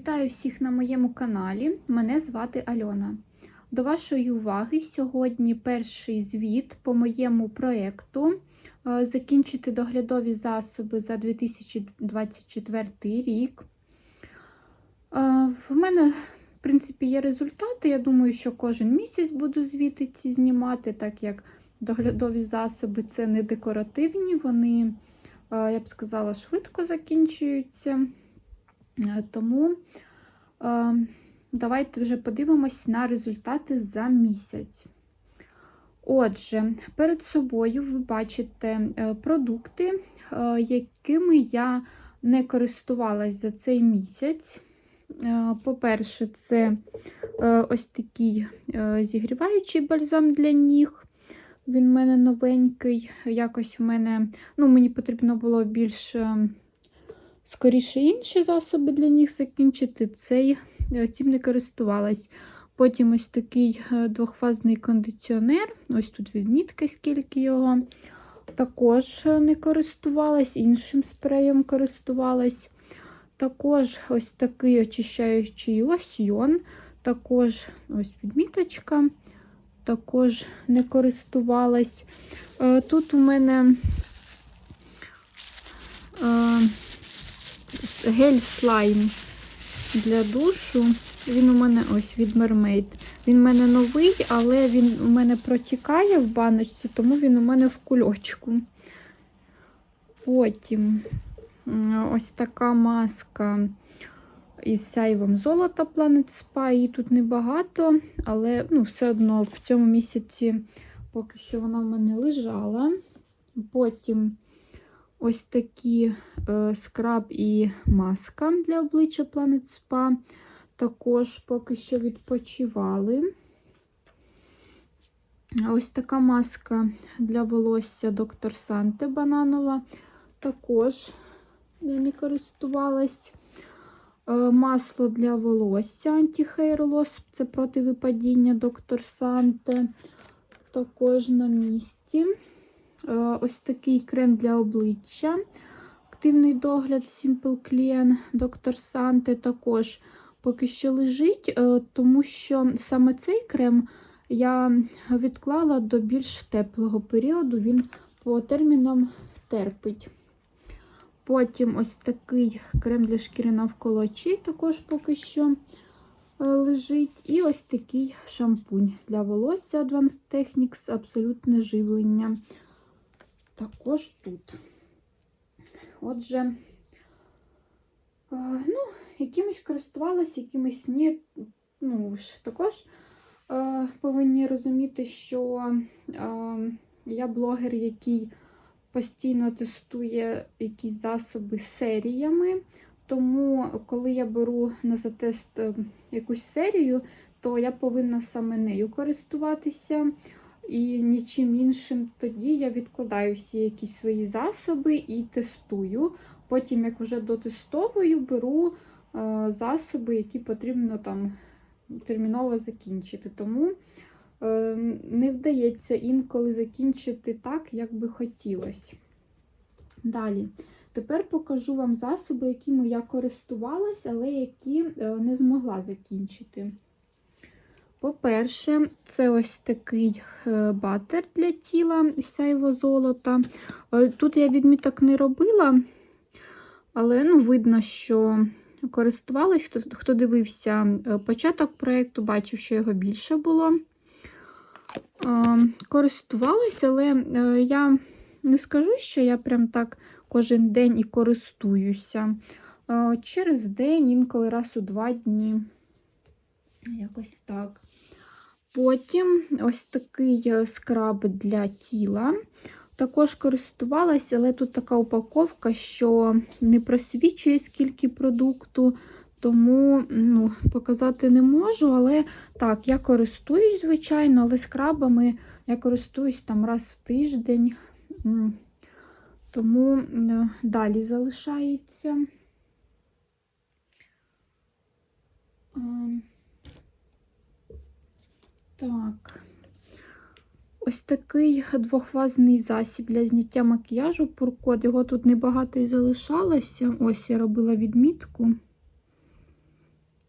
Вітаю всіх на моєму каналі. Мене звати Альона. До вашої уваги сьогодні перший звіт по моєму проєкту е, закінчити доглядові засоби за 2024 рік. Е, В мене, в принципі, є результати. Я думаю, що кожен місяць буду звіти ці знімати, так як доглядові засоби це не декоративні, вони, е, я б сказала, швидко закінчуються. Е, Тому е, давайте вже подивимось на результати за місяць. Отже, перед собою ви бачите е, продукти, якими я не користувалась за цей місяць. По-перше, це ось такий зігріваючий бальзам для ніг. Він в мене новенький. Якось в мене, ну, мені потрібно було більш е, скоріше інші засоби для ніг закінчити. Цей е, цим не користувалась. Потім ось такий е, двохфазний кондиціонер. Ось тут відмітка, скільки його. Також е, не користувалась, іншим спреєм користувалась. Також ось такий очищаючий лосьйон. Також ось відміточка. Також не користувалась. Тут у мене гель слайм для душу. Він у мене ось від Mermaid. Він у мене новий, але він у мене протікає в баночці, тому він у мене в кульочку. Потім ось така маска із сяйвом золота Planet Spa. Її тут небагато, але ну, все одно в цьому місяці поки що вона в мене лежала. Потім ось такі е, скраб і маска для обличчя Planet Spa. Також поки що відпочивали. Ось така маска для волосся Доктор Санте бананова. Також я не користувалась. Е, Масло для волосся Anti-Hair. Це проти випадіння Доктор Санте. Також на місці. Е, Ось такий крем для обличчя. Активний догляд Simple Clean Доктор Санте також поки що лежить, е, тому що саме цей крем я відклала до більш теплого періоду, він по термінам терпить. Потім ось такий крем для шкіри навколо очей, також поки що е, лежить. І ось такий шампунь для волосся Advanced Techniques, абсолютне живлення. Також тут. Отже, е, ну, якимось користувалася, якимось ні. Ну, також е, повинні розуміти, що е, я блогер, який постійно тестує якісь засоби серіями. Тому, коли я беру на затест якусь серію, то я повинна саме нею користуватися і нічим іншим. Тоді я відкладаю всі якісь свої засоби і тестую. Потім, як вже дотестовую, беру е, засоби, які потрібно там терміново закінчити. Тому е, не вдається інколи закінчити так, як би хотілося. Далі. Тепер покажу вам засоби, якими я користувалась, але які е, не змогла закінчити. По-перше, це ось такий е, батер для тіла сяйво золота. Е, Тут я відміток не робила, але ну, видно, що користувалась. Хто, хто дивився е, початок проєкту, бачив, що його більше було. Користувалась, але я не скажу, що я прям так кожен день і користуюся. Через день, інколи раз у два дні. Якось так. Потім ось такий е, скраб для тіла. Також користувалася, але тут така упаковка, що не просвічує скільки продукту, тому ну, показати не можу. Але так, я користуюсь, звичайно, але скрабами я користуюсь там раз в тиждень. Тому е, далі залишається. Так. Ось такий двохфазний засіб для зняття макіяжу пуркод. Його тут небагато і залишалося. Ось я робила відмітку.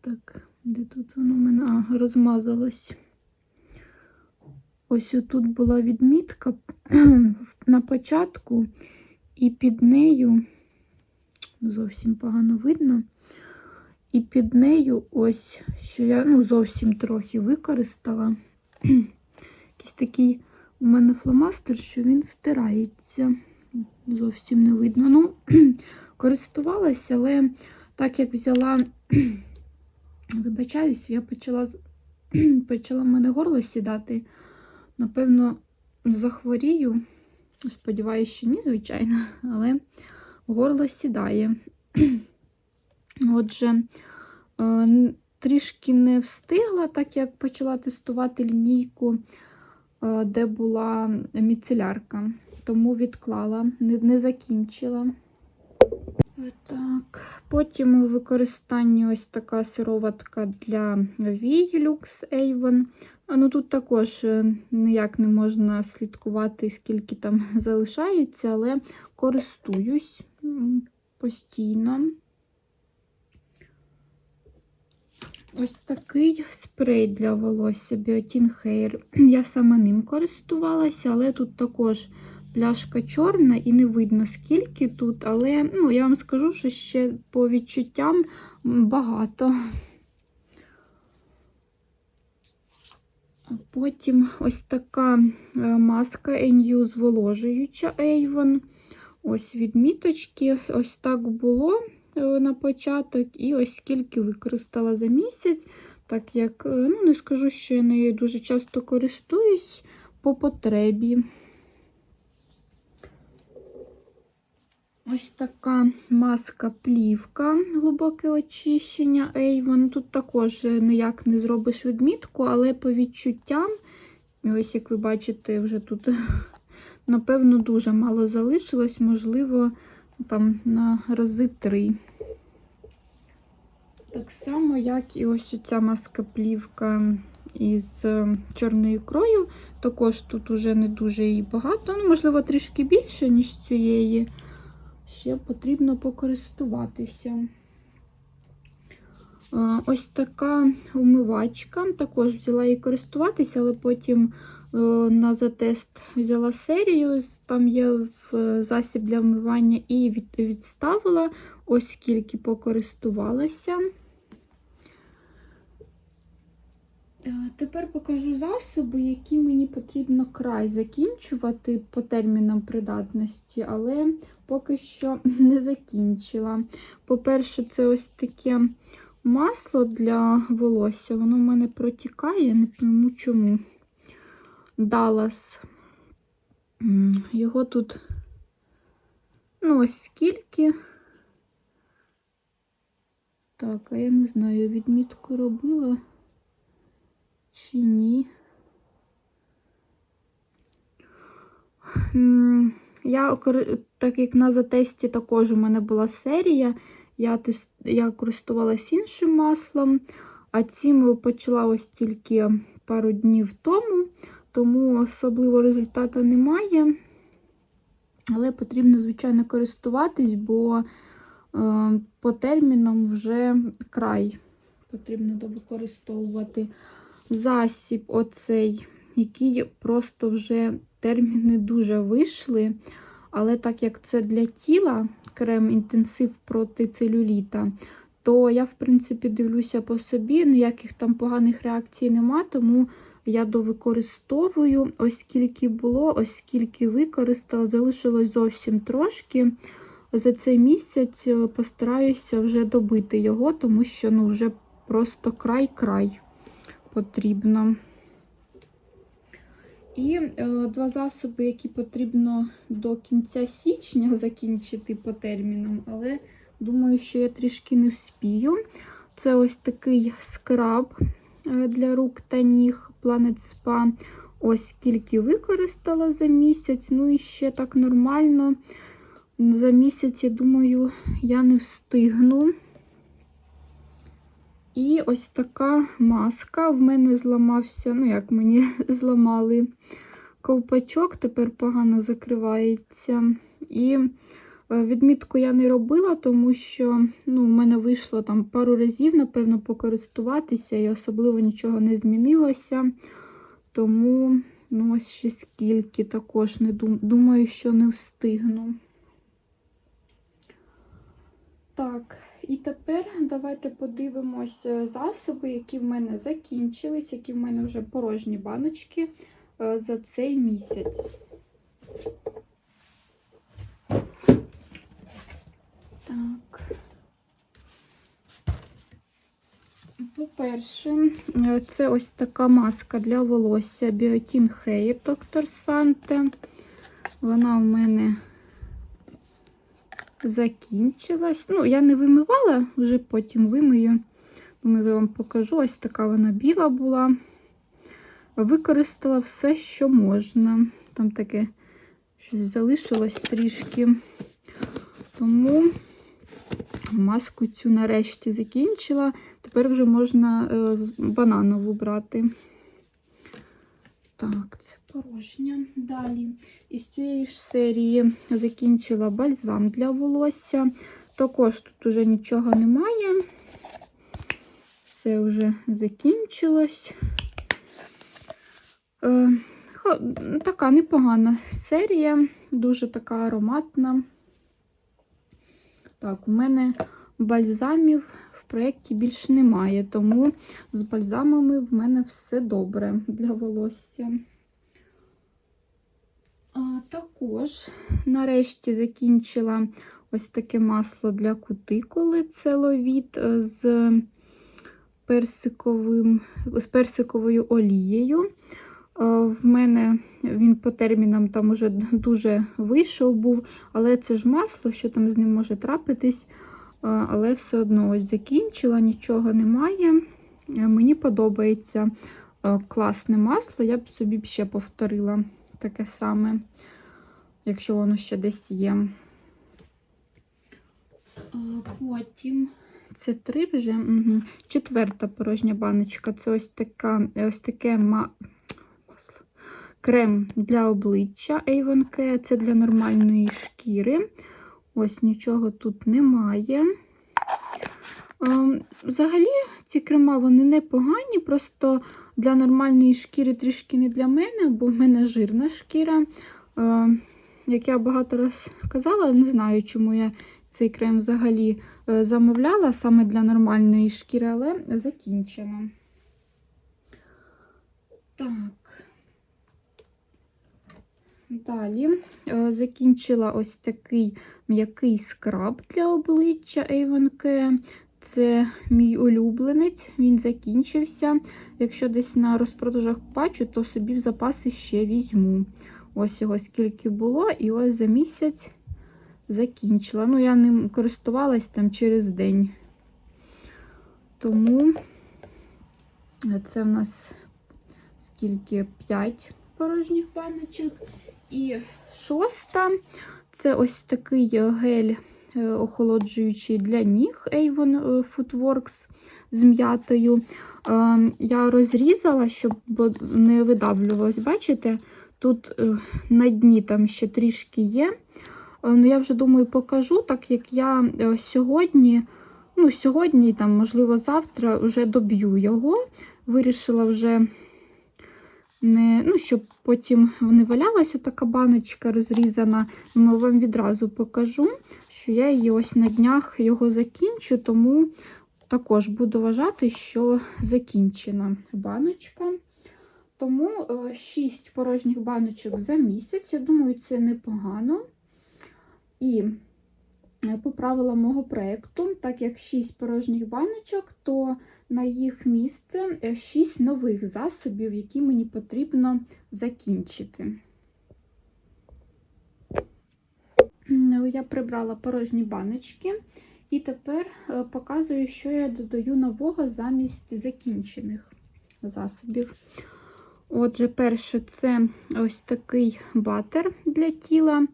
так, де тут воно в мене а, розмазалось. Ось тут була відмітка на початку, і під нею зовсім погано видно. І під нею ось, що я ну, зовсім трохи використала. Якийсь такий у мене фломастер, що він стирається. Зовсім не видно. Ну, користувалася, але так як взяла, вибачаюся, я почала почала в мене горло сідати. Напевно, захворію. Сподіваюся, що ні, звичайно, але горло сідає. Отже, е, трішки не встигла, так як почала тестувати лінійку, е, де була міцелярка, тому відклала, не, закінчила. Так, потім у використанні ось така сироватка для вій Lux Avon. Ну тут також е, ніяк не можна слідкувати, скільки там залишається, але користуюсь постійно. Ось такий спрей для волосся Biotin Hair. Я саме ним користувалася, але тут також пляшка чорна і не видно скільки тут, але ну, я вам скажу, що ще по відчуттям багато. Потім ось така е, маска NU зволожуюча Avon. Ось відміточки. Ось так було на початок, і ось скільки використала за місяць. Так як, е, ну, не скажу, що я нею дуже часто користуюсь по потребі. Ось така маска плівка, глибоке очищення Avon. Тут також е, ніяк не зробиш відмітку, але по відчуттям, ось як ви бачите, вже тут, напевно, дуже мало залишилось, можливо, там на рази три. Так само, як і ось ця маска плівка із е, чорною ікрою. Також тут уже не дуже її багато, ну, можливо, трішки більше, ніж цієї ще потрібно покористуватися. Е, Ось така умивачка. Також взяла її користуватися, але потім на затест взяла серію. Там є в- засіб для вмивання і відставила, ось скільки покористувалася. Е, Тепер покажу засоби, які мені потрібно край закінчувати по термінам придатності, але поки що не закінчила. По-перше, це ось таке масло для волосся. Воно в мене протікає, не пойму чому. Даллас. Його тут, ну, ось скільки. Так, а я не знаю, відмітку робила чи ні. Я, так як на затесті також у мене була серія, я, я користувалась іншим маслом, а цим почала ось тільки пару днів тому, тому особливо результату немає. Але потрібно, звичайно, користуватись, бо е, по термінам вже край потрібно використовувати засіб оцей, який просто вже терміни дуже вийшли. Але так як це для тіла крем інтенсив проти целюліта, то я, в принципі, дивлюся по собі, ніяких там поганих реакцій нема, тому я довикористовую. Ось скільки було, ось скільки використала, залишилось зовсім трошки. За цей місяць е, постараюся вже добити його, тому що ну, вже просто край-край потрібно. І е, два засоби, які потрібно до кінця січня закінчити по термінам, але думаю, що я трішки не вспію. Це ось такий скраб для рук та ніг Planet Spa. Ось скільки використала за місяць. Ну і ще так нормально. За місяць, я думаю, я не встигну. І ось така маска. В мене зламався, ну як мені зламали ковпачок, тепер погано закривається. І Е, Відмітку я не робила, тому що ну, в мене вийшло там пару разів, напевно, покористуватися, і особливо нічого не змінилося. Тому ну, ось ще скільки також не дум... думаю, що не встигну. Так, і тепер давайте подивимось е, засоби, які в мене закінчились, які в мене вже порожні баночки е, за цей місяць. Так. По-перше, це ось така маска для волосся Biotin Hair Dr. Sante. Вона в мене закінчилась. Ну, я не вимивала, вже потім вимию. Думаю, я вам покажу. Ось така вона біла була. Використала все, що можна. Там таке щось залишилось трішки. Тому маску цю нарешті закінчила. Тепер вже можна е, бананову брати. Так, це порожня. Далі із цієї ж серії закінчила бальзам для волосся. Також тут уже нічого немає. Все вже закінчилось. Е, така непогана серія, дуже така ароматна. Так, у мене бальзамів в проєкті більше немає, тому з бальзамами в мене все добре для волосся. А, також нарешті закінчила ось таке масло для кутикули целовіт е, з, персиковим, з персиковою олією. Е, В мене він по термінам там уже дуже вийшов був, але це ж масло, що там з ним може трапитись. Е, Але все одно ось закінчила, нічого немає. Е, Мені подобається класне масло, я б собі б ще повторила таке саме, якщо воно ще десь є. Потім це три вже. Четверта порожня баночка. Це ось така, ось таке ма... масло. Крем для обличчя Avon Care. Це для нормальної шкіри. Ось нічого тут немає. Ем, Взагалі, ці крема вони непогані, просто для нормальної шкіри трішки не для мене, бо в мене жирна шкіра. Е, Як я багато раз казала, не знаю, чому я цей крем взагалі е, замовляла саме для нормальної шкіри, але закінчена. Так. Далі е, закінчила ось такий м'який скраб для обличчя Avon Care. Це мій улюбленець, він закінчився. Якщо десь на розпродажах бачу, то собі в запаси ще візьму. Ось його скільки було, і ось за місяць закінчила. Ну, я ним користувалась там через день. Тому це в нас скільки 5 порожніх баночок. І шоста це ось такий гель е, охолоджуючий для ніг Avon Footworks з м'ятою. Е, Я розрізала, щоб не видавлювалось. Бачите, тут е, на дні там ще трішки є. Е, Ну, я вже думаю, покажу, так як я е, сьогодні, ну, сьогодні, там, можливо, завтра вже доб'ю його. Вирішила вже не, ну, щоб потім не валялася така баночка розрізана. Ну, вам відразу покажу, що я її ось на днях його закінчу, тому також буду вважати, що закінчена баночка. Тому 6 порожніх баночок за місяць. Я думаю, це непогано. І е, по правилам мого проєкту, так як 6 порожніх баночок, то на їх місце 6 нових засобів, які мені потрібно закінчити. Я прибрала порожні баночки, і тепер е, показую, що я додаю нового замість закінчених засобів. Отже, перше, це ось такий батер для тіла.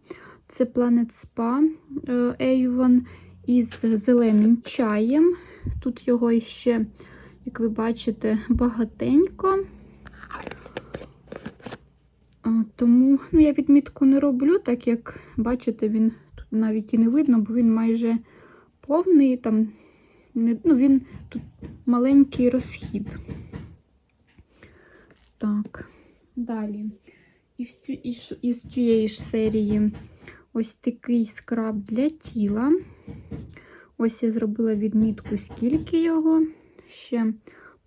Це Planet Spa е, Avon із зеленим чаєм. Тут його іще, як ви бачите, багатенько. Тому ну, я відмітку не роблю, так як бачите, він тут навіть і не видно, бо він майже повний. Там, не, ну, він тут маленький розхід. Так, далі. Із, із, із цієї ж серії ось такий скраб для тіла. Ось я зробила відмітку, скільки його. Ще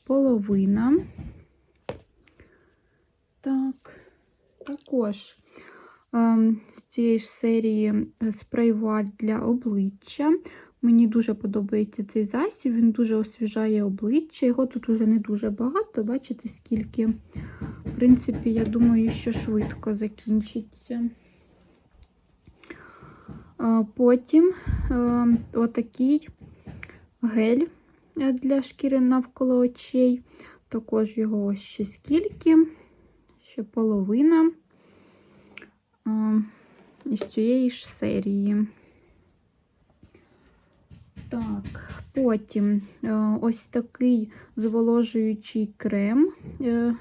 половина. Так, також ем, з цієї ж серії е, спрей вуаль для обличчя. Мені дуже подобається цей засіб, він дуже освіжає обличчя. Його тут уже не дуже багато, бачите, скільки. В принципі, я думаю, що швидко закінчиться. Потім е, отакий гель е, для шкіри навколо очей. Також його ось ще скільки, ще половина із цієї ж серії. Так, потім е, ось такий зволожуючий крем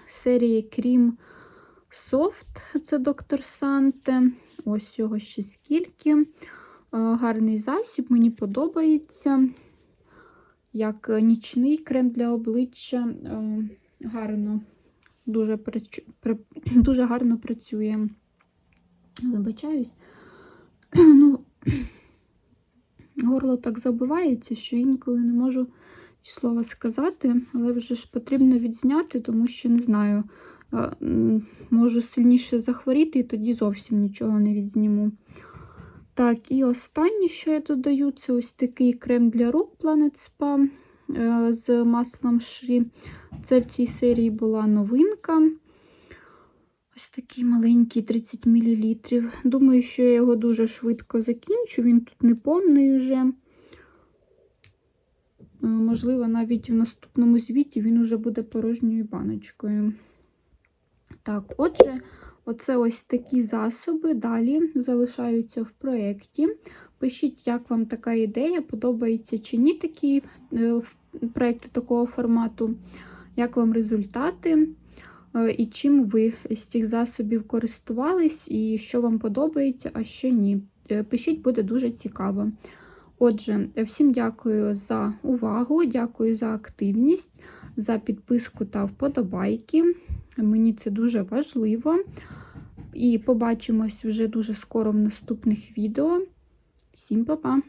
серії Cream Soft, це доктор Санте. Ось його ще скільки. Е, Гарний засіб, мені подобається. Як нічний крем для обличчя. Е, Гарно, дуже, працю- при- дуже гарно працює. Вибачаюсь. Ну, горло так забивається, що інколи не можу слова сказати, але вже ж потрібно відзняти, тому що не знаю, е, можу сильніше захворіти і тоді зовсім нічого не відзніму. Так, і останнє, що я додаю, це ось такий крем для рук Planet Spa е, з маслом шрі. Це в цій серії була новинка. Ось такий маленький 30 мл. Думаю, що я його дуже швидко закінчу. Він тут не повний вже. Е, Можливо, навіть в наступному звіті він уже буде порожньою баночкою. Так, отже, оце ось такі засоби далі залишаються в проєкті. Пишіть, як вам така ідея, подобається чи ні такі е, проєкти такого формату, як вам результати. Е, І чим ви з цих засобів користувались, і що вам подобається, а що ні. Е, Пишіть, буде дуже цікаво. Отже, всім дякую за увагу, дякую за активність, за підписку та вподобайки. Мені це дуже важливо. І побачимось вже дуже скоро в наступних відео. Всім па-па!